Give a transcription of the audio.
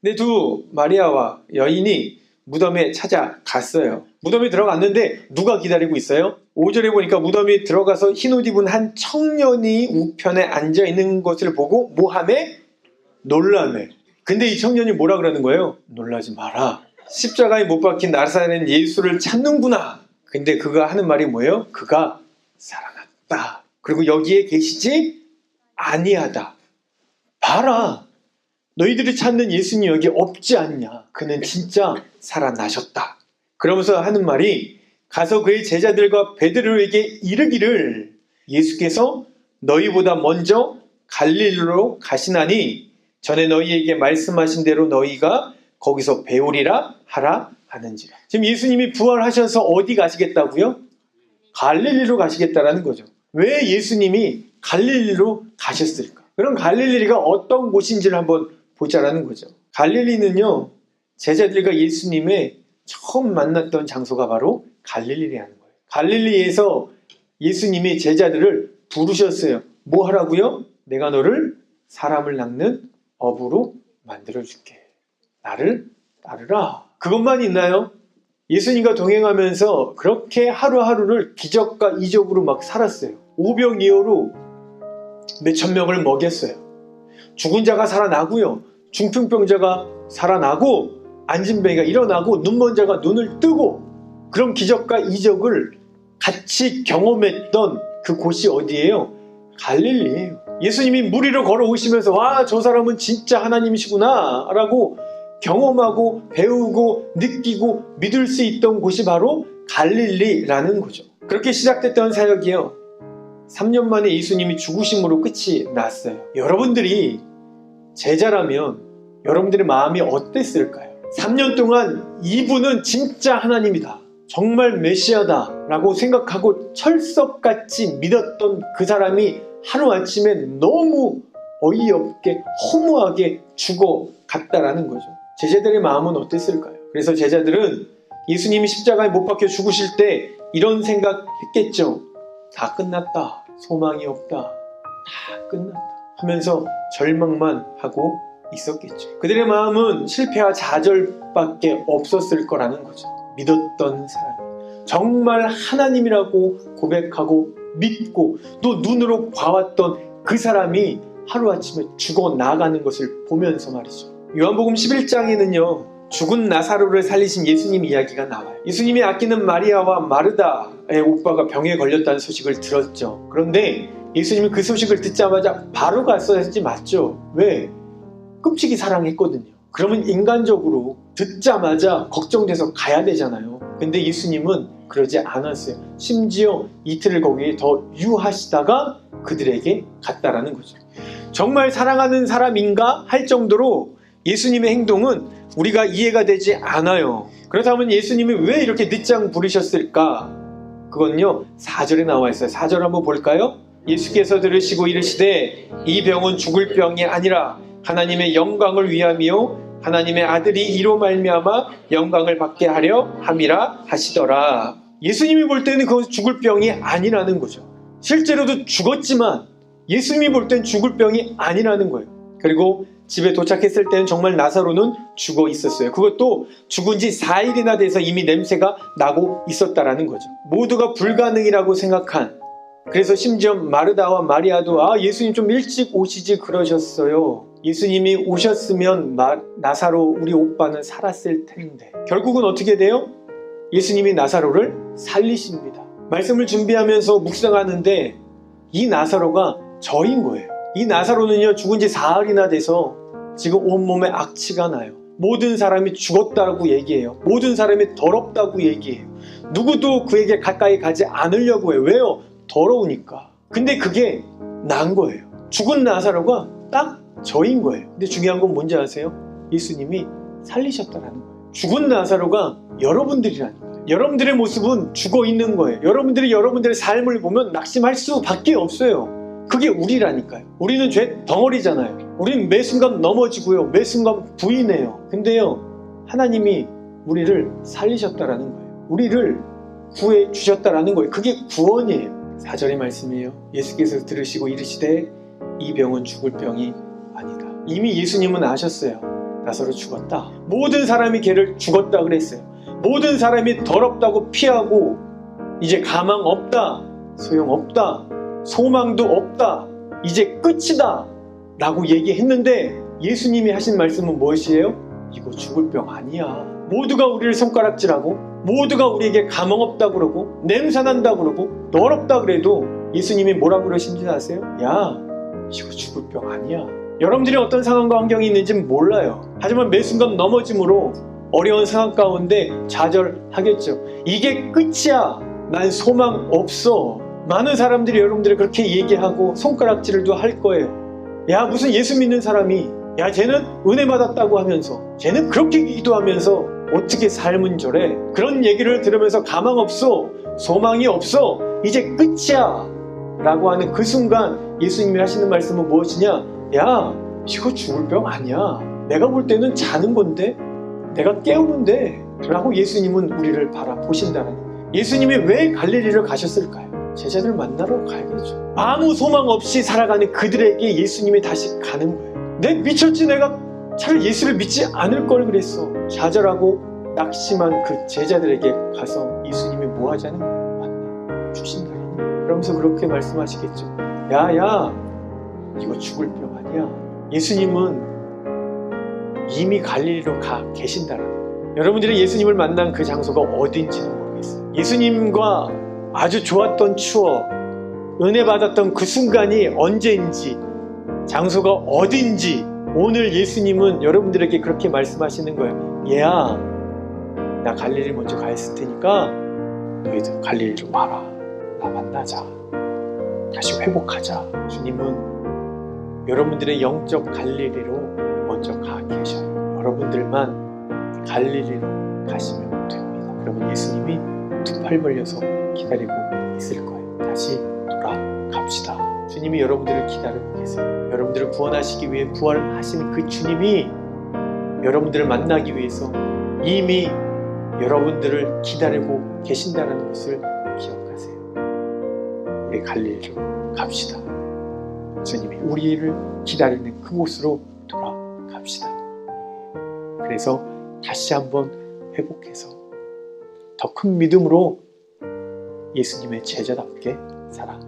근데 두 마리아와 여인이 무덤에 찾아갔어요. 무덤에 들어갔는데 누가 기다리고 있어요? 5절에 보니까 무덤에 들어가서 흰 옷 입은 한 청년이 우편에 앉아 있는 것을 보고 뭐하매? 놀라매. 근데 이 청년이 뭐라 그러는 거예요? 놀라지 마라. 십자가에 못 박힌 나사렛 예수를 찾는구나. 근데 그가 하는 말이 뭐예요? 그가 살아났다. 그리고 여기에 계시지 아니하다. 봐라. 너희들이 찾는 예수님 여기 없지 않냐. 그는 진짜 살아나셨다. 그러면서 하는 말이 가서 그의 제자들과 베드로에게 이르기를 예수께서 너희보다 먼저 갈릴리로 가시나니 전에 너희에게 말씀하신 대로 너희가 거기서 배우리라 하라 하는지라. 지금 예수님이 부활하셔서 어디 가시겠다고요? 갈릴리로 가시겠다라는 거죠. 왜 예수님이 갈릴리로 가셨을까? 그럼 갈릴리가 어떤 곳인지를 한번 보자라는 거죠. 갈릴리는요, 제자들과 예수님의 처음 만났던 장소가 바로 갈릴리라는 거예요. 갈릴리에서 예수님이 제자들을 부르셨어요. 뭐 하라고요? 내가 너를 사람을 낚는 어부로 만들어 줄게. 나를 따르라. 그것만 있나요? 예수님과 동행하면서 그렇게 하루하루를 기적과 이적으로 막 살았어요. 오병이어로 몇천 명을 먹였어요. 죽은 자가 살아나고요. 중풍병자가 살아나고 안진뱅이가 일어나고 눈먼 자가 눈을 뜨고 그런 기적과 이적을 같이 경험했던 그 곳이 어디예요? 갈릴리예요. 예수님이 물 위로 걸어오시면서 와 저 사람은 진짜 하나님이시구나 라고 경험하고 배우고 느끼고 믿을 수 있던 곳이 바로 갈릴리라는 거죠. 그렇게 시작됐던 사역이요. 3년 만에 예수님이 죽으심으로 끝이 났어요. 여러분들이 제자라면 여러분들의 마음이 어땠을까요? 3년 동안 이분은 진짜 하나님이다. 정말 메시아다. 라고 생각하고 철석같이 믿었던 그 사람이 하루아침에 너무 어이없게 허무하게 죽어갔다라는 거죠. 제자들의 마음은 어땠을까요? 그래서 제자들은 예수님이 십자가에 못 박혀 죽으실 때 이런 생각 했겠죠. 다 끝났다. 소망이 없다. 다 끝났다. 하면서 절망만 하고 있었겠죠. 그들의 마음은 실패와 좌절밖에 없었을 거라는 거죠. 믿었던 사람. 정말 하나님이라고 고백하고 믿고 또 눈으로 봐왔던 그 사람이 하루아침에 죽어 나가는 것을 보면서 말이죠. 요한복음 11장에는요. 죽은 나사로를 살리신 예수님 이야기가 나와요. 예수님이 아끼는 마리아와 마르다의 오빠가 병에 걸렸다는 소식을 들었죠. 그런데 예수님이 그 소식을 듣자마자 바로 갔어야지 맞죠? 왜? 끔찍이 사랑했거든요. 그러면 인간적으로 듣자마자 걱정돼서 가야 되잖아요. 근데 예수님은 그러지 않았어요. 심지어 이틀을 거기에 더 유하시다가 그들에게 갔다라는 거죠. 정말 사랑하는 사람인가 할 정도로 예수님의 행동은 우리가 이해가 되지 않아요. 그렇다면 예수님이 왜 이렇게 늦장 부르셨을까? 그건요, 4절에 나와 있어요. 4절 한번 볼까요? 예수께서 들으시고 이르시되 이 병은 죽을 병이 아니라 하나님의 영광을 위함이요 하나님의 아들이 이로 말미암아 영광을 받게 하려 함이라 하시더라. 예수님이 볼 때는 그건 죽을 병이 아니라는 거죠. 실제로도 죽었지만 예수님이 볼 땐 죽을 병이 아니라는 거예요. 그리고 집에 도착했을 때는 정말 나사로는 죽어 있었어요. 그것도 죽은 지 4일이나 돼서 이미 냄새가 나고 있었다라는 거죠. 모두가 불가능이라고 생각한 그래서 심지어 마르다와 마리아도 아 예수님 좀 일찍 오시지 그러셨어요. 예수님이 오셨으면 마, 나사로 우리 오빠는 살았을 텐데 결국은 어떻게 돼요? 예수님이 나사로를 살리십니다. 말씀을 준비하면서 묵상하는데 이 나사로가 저인 거예요. 이 나사로는요 죽은 지 사흘이나 돼서 지금 온몸에 악취가 나요. 모든 사람이 죽었다고 얘기해요. 모든 사람이 더럽다고 얘기해요. 누구도 그에게 가까이 가지 않으려고 해요. 왜요? 더러우니까. 근데 그게 난 거예요. 죽은 나사로가 딱 저인 거예요. 근데 중요한 건 뭔지 아세요? 예수님이 살리셨다라는 거예요. 죽은 나사로가 여러분들이라는 거예요. 여러분들의 모습은 죽어 있는 거예요. 여러분들이 여러분들의 삶을 보면 낙심할 수밖에 없어요. 그게 우리라니까요. 우리는 죄 덩어리잖아요. 우리는 매 순간 넘어지고요. 매 순간 부인해요. 근데요, 하나님이 우리를 살리셨다라는 거예요. 우리를 구해 주셨다라는 거예요. 그게 구원이에요. 4절의 말씀이에요. 예수께서 들으시고 이르시되 이 병은 죽을 병이 아니다. 이미 예수님은 아셨어요. 나사로 죽었다. 모든 사람이 걔를 죽었다 그랬어요. 모든 사람이 더럽다고 피하고 이제 가망 없다. 소용 없다. 소망도 없다. 이제 끝이다. 라고 얘기했는데 예수님이 하신 말씀은 무엇이에요? 이거 죽을 병 아니야. 모두가 우리를 손가락질하고 모두가 우리에게 가망 없다 그러고 냄새 난다 그러고 더럽다 그래도 예수님이 뭐라고 그러신지 아세요? 야, 이거 죽을 병 아니야. 여러분들이 어떤 상황과 환경이 있는지는 몰라요. 하지만 매 순간 넘어짐으로 어려운 상황 가운데 좌절하겠죠. 이게 끝이야. 난 소망 없어. 많은 사람들이 여러분들을 그렇게 얘기하고 손가락질도 할 거예요. 야, 무슨 예수 믿는 사람이, 야, 쟤는 은혜 받았다고 하면서, 쟤는 그렇게 기도하면서 어떻게 삶은 저래? 그런 얘기를 들으면서 가망 없어. 소망이 없어. 이제 끝이야. 라고 하는 그 순간 예수님이 하시는 말씀은 무엇이냐? 야, 이거 죽을 병 아니야. 내가 볼 때는 자는 건데, 내가 깨우면 돼. 라고 예수님은 우리를 바라보신다는. 예수님이 왜 갈릴리를 가셨을까요? 제자들 만나러 가야겠죠. 아무 소망 없이 살아가는 그들에게 예수님이 다시 가는 거예요. 내 미쳤지 내가 차라리 예수를 믿지 않을 걸 그랬어. 좌절하고 낙심한 그 제자들에게 가서 예수님이 뭐 하자는 거예요? 만나 거예요. 그러면서 그렇게 말씀하시겠죠. 야, 야, 이거 죽을 병 아니야. 예수님은 이미 갈릴리로 가 계신다는 거예요. 여러분들이 예수님을 만난 그 장소가 어딘지는 모르겠어요. 예수님과 아주 좋았던 추억, 은혜 받았던 그 순간이 언제인지, 장소가 어딘지, 오늘 예수님은 여러분들에게 그렇게 말씀하시는 거예요. 얘야, 나 갈릴리 먼저 가 있을 테니까 너희들 갈릴리로 와라. 나 만나자. 다시 회복하자. 주님은 여러분들의 영적 갈릴리로 먼저 가 계셔요. 여러분들만 갈릴리로 가시면 됩니다. 그러면 예수님이 두 팔 벌려서 기다리고 있을 거예요. 다시 돌아갑시다. 주님이 여러분들을 기다리고 계세요. 여러분들을 구원하시기 위해 부활하신 그 주님이 여러분들을 만나기 위해서 이미 여러분들을 기다리고 계신다는 것을 기억하세요. 우리 갈릴리로 갑시다. 주님이 우리를 기다리는 그곳으로 돌아갑시다. 그래서 다시 한번 회복해서 더 큰 믿음으로 예수님의 제자답게 살아